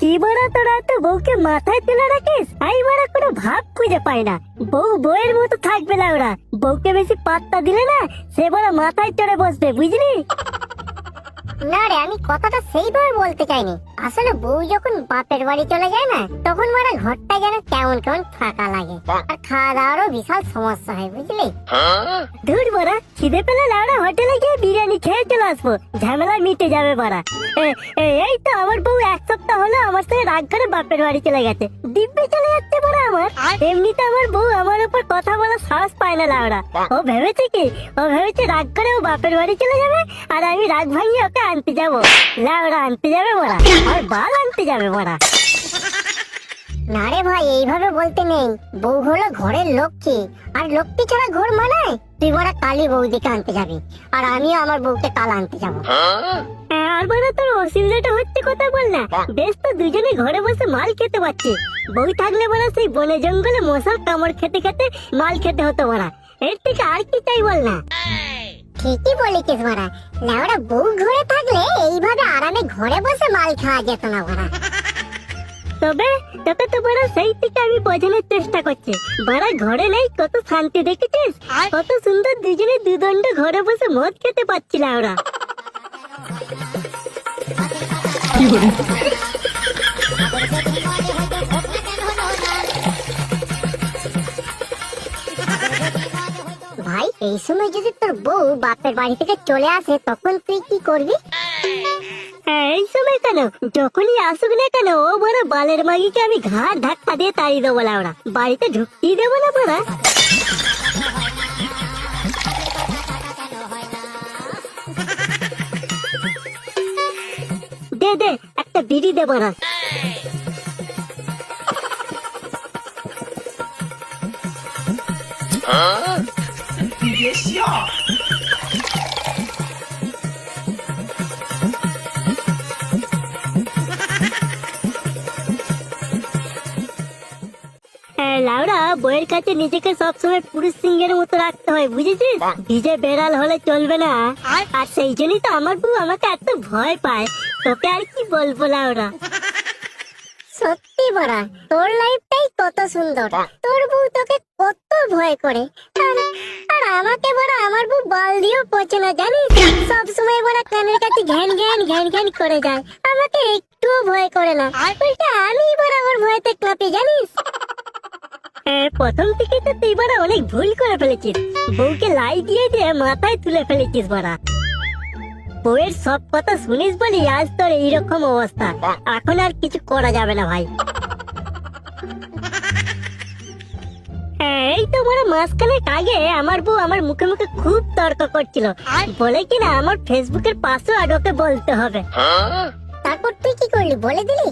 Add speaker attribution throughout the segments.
Speaker 1: কি বড়া তোরা তো বউকে মাথায় তুলে রাখিস? আমি বড়া কোনো ভাব খুঁজে পাই না। বউ বউয়ের মতো থাকবে না ওরা। বউকে বেশি পাত্তা দিলে না সে বড় মাথায় চড়ে বসবে বুঝলি?
Speaker 2: না রে আমি কথাটা সেইভাবে বলতে চাইনি। আসলে বউ যখন বাপের বাড়ি চলে যায় না তখন মানে ঘরটা যেন কেমন কেমন ফাঁকা লাগে। আর খাওয়া দাওয়ারও বিশাল সমস্যা হয় বুঝলি?
Speaker 1: ধুর বড়া খিদে পেলে লাউড়া হোটেলে গিয়ে বিরিয়ানি চলে আসব। ঝামেলা মিটে যাবে বড়া। এই তো আমার বউ এক সপ্তাহ হলো আমার সাথে রাগ করে বাপের বাড়ি চলে গেছে। দিব্যি চলে যাচ্ছে বড়া আমার। এমনিতে আমার বউ আমার উপর কথা বলার সাহস পায় না লাউড়া। ও ভেবেছে কি? ও ভেবেছে রাগ করে ও বাপের বাড়ি চলে যাবে আর আমি রাগ ভাঙিয়ে ওকে আনতে যাব। লাউড়া আনতে যাবে বড়া। আর বাল আনতে যাবে বড়া।
Speaker 2: না রে ভাই এইভাবে বলতে নেই। বউ হলো ঘরের লক্ষ্মী। আর লক্ষ্মী ছাড়া ঘর মানায় তুই বড় কালী বৌদিকে আনতে যাবি। আর আমিও আমার বউকে কাল আনতে যাব।
Speaker 1: আর বড় তোর অসুবিধাটা হচ্ছে কথা বল না। বেশ তো দুজনে ঘরে বসে মাল খেতে পারছি। বউ থাকলে বড় সেই বনে জঙ্গলে মশার কামড় খেতে খেতে মাল খেতে হতো বড়া এর থেকে আর কি চাই বল না?
Speaker 2: ঠিকই বলেছিস মারা লেওড়া বউ ঘরে থাকলে এইভাবে আরামে ঘরে বসে মাল খাওয়া যেত না মারা
Speaker 1: তবে তোকে তো বড় সেই থেকে আমি বোঝানোর চেষ্টা করছি। বড় ঘরে নেই কত শান্তি দেখেছিস? কত সুন্দর দুজনে দুদণ্ড ঘরে বসে মদ খেতে পাচ্ছিল ওরা।
Speaker 2: ভাই এই সময় যদি তোর বউ বাপের বাড়ি থেকে চলে আসে তখন তুই কি করবি?
Speaker 1: এই সময় কেন? যখনই আসুক না কেন ও বড় বালের মাগিকে আমি ঘাড় ধাক্কা দিয়ে তাড়িয়ে দেবো না ওরা বাড়িতে ঢুকিয়ে দেবো না বড়া। দে দে একটা বিড়ি দে বড়া। হ্যাঁ, বইয়ের কাছে নিজেকে সবসময় পুরুষ সিংহের মতো রাখতে হয় বুঝেছিস? ভিজে বেড়াল হলে চলবে না। আর? সেই জন্যই তো আমার বউ আমাকে এত ভয় পায়। তোকে আর কি বলব লাউড়া
Speaker 2: সত্যি বড়া তোর লাইফটাই কত সুন্দর। তোর বউ তোকে কত ভয় করে। আর আমাকে বড় আমার বউ বাল দিয়েও পচে না জানিস? সব সময় বড় কানের কাছে ঘ্যান ঘ্যান ঘ্যান ঘ্যান করে যায়। আমাকে একটুও ভয় করে না। উল্টা আমি বড় ওর ভয়তে কাঁপি জানিস?
Speaker 1: প্রথম থেকে তো তুই বড় অনেক ভুল করে ফেলেছিস। বউকে লাই দিয়ে দিয়ে মাথায় তুলে ফেলেছিস বড়া। বউয়ের সব কথা শুনিস বলি আজ তোর এইরকম অবস্থা। এখন আর কিছু করা যাবে না ভাই। হ্যাঁ, এই তো মাঝখানেক আগে আমার বউ আমার মুখে মুখে খুব তর্ক করছিল। বলে কিনা আমার ফেসবুকের পাসওয়ার্ড ওকে বলতে হবে।
Speaker 2: তারপর তুই কি করলি বলে দিলি?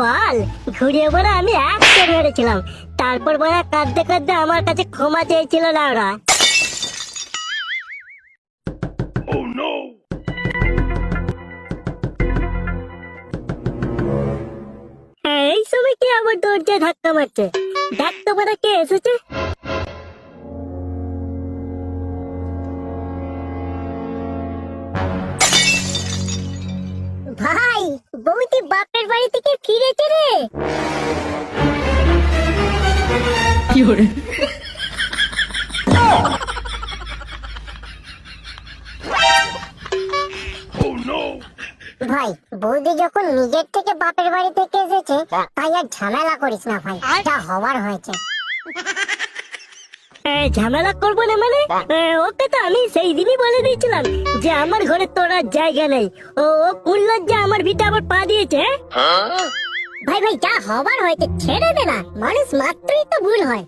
Speaker 1: বল ঘুরিয়ে বড়া আমি এক মেরেছিলাম তারপর বড়া কাঁদতে কাঁদতে আমার কাছে ক্ষমা চেয়েছিল না ওরা হ্যাঁ, এই সময় কি আবার দরজায় ধাক্কা মারছে? দেখ তো কে এসেছে?
Speaker 2: ভাই বৌদি বাপের বাড়ি থেকে ফিরেছে রে। ভাই বৌদি যখন নিজের থেকে বাপের বাড়ি থেকে এসেছে তাই আর ঝামেলা করিস না ভাই যা হবার হয়েছে।
Speaker 1: হ্যাঁ, ঝামেলা করব না মানে? হ্যাঁ, ওকে তো আমি সেই দিনই বলে দিয়েছিলাম যে আমার ঘরে তোর জায়গা নেই। ও ও কোন লজ্জা আমার ভিটা আবার পা দিয়েছে হ্যাঁ?
Speaker 2: ভাই ভাই যা হবার হয়েছে ছেড়ে দে না। মানুষ মাত্রই তো ভুল হয়।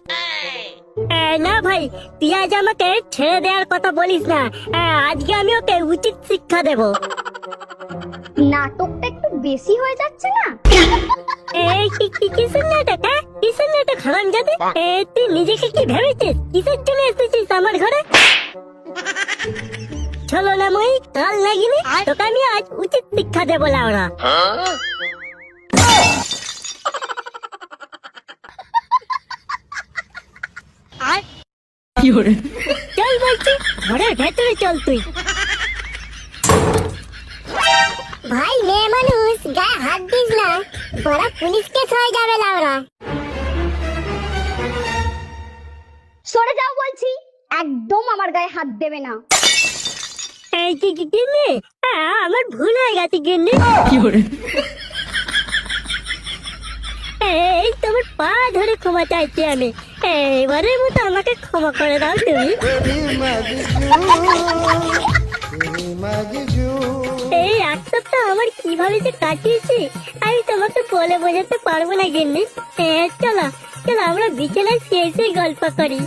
Speaker 1: না ভাই তুই আজ আমাকে ছেড়ে দেওয়ার কথা বলিস না। আজকে আমি ওকে উচিত শিক্ষা দেব।
Speaker 2: নাটকটা একটু বেশি হয়ে যাচ্ছে না?
Speaker 1: এই কি কি কিসের নাটক হ্যাঁ? কিসের নাটক হারাম যাবে তুই নিজেকে কি ভেবেছিস? কিসের জন্য এসেছিস আমার ঘরে? চলো না মই কাল লাগিনি তোকে আমি আজ উচিত শিক্ষা দেবো লাউরা। চল বলছি ঘরের ভেতরে চল তুই।
Speaker 2: ভাই মেয়ে মানুষ গায়ে হাত দিস না। বড় পুলিশ কেস হয়ে যাবে লাউরা।
Speaker 3: সরে যাও বলছি একদম আমার গায়ে হাত দেবে না।
Speaker 1: এই কি কি গিন্নি হ্যাঁ, আমার ভুল হয়ে গেছে গিন্নি এই তোমার পা ধরে ক্ষমা চাইছি আমি। এবারের মতো আমাকে ক্ষমা করে দাও তুমি। এই এক সপ্তাহ আমার কীভাবে যে কাটিয়েছি, আমি তোমাকে বলে বোঝাতে পারব না গিন্নি। হ্যাঁ চলো চলো, আমরা বিকেলে শেষে গল্প করি।